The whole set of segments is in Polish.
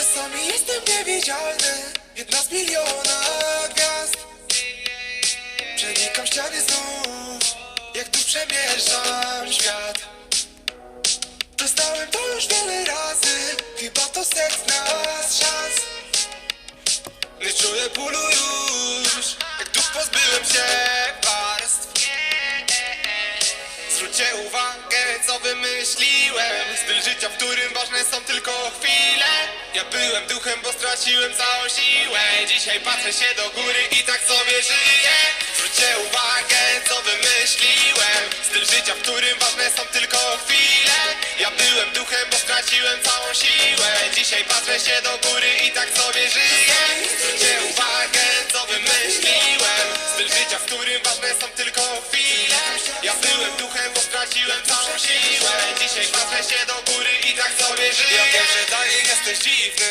Jestem niewidzialny, jedna z miliona gwiazd. Przenikam ściany znów, jak tu przemierzam świat. Przestałem to już wiele razy, chyba to setna z szans. Nie czuję bólu już, jak duch pozbyłem się warstw. Zwróćcie uwagę, co wymyśliłem. Styl życia, w którym chwile Ja byłem duchem, bo straciłem całą siłę. Dzisiaj patrzę się do góry i tak sobie żyję. Zwróćcie uwagę, co wymyśliłem. Styl życia, w którym ważne są tylko chwile. Ja byłem duchem, bo straciłem całą siłę. Dzisiaj patrzę się do góry i tak sobie żyję. Zwróćcie uwagę, co wymyśliłem. Styl życia, w którym ważne są tylko chwile. Ja byłem duchem, bo straciłem całą siłę. Dzisiaj patrzę się do góry i tak sobie żyję jesteś dziwny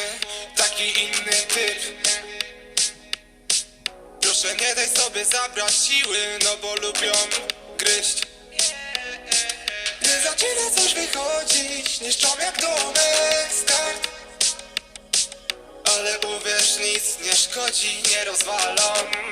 Taki inny typ. Proszę nie daj sobie zabrać siły No bo lubią gryźć. Gdy zaczyna coś wychodzić Niszczą jak domek start. Ale uwierz nic nie szkodzi Nie rozwalą. nas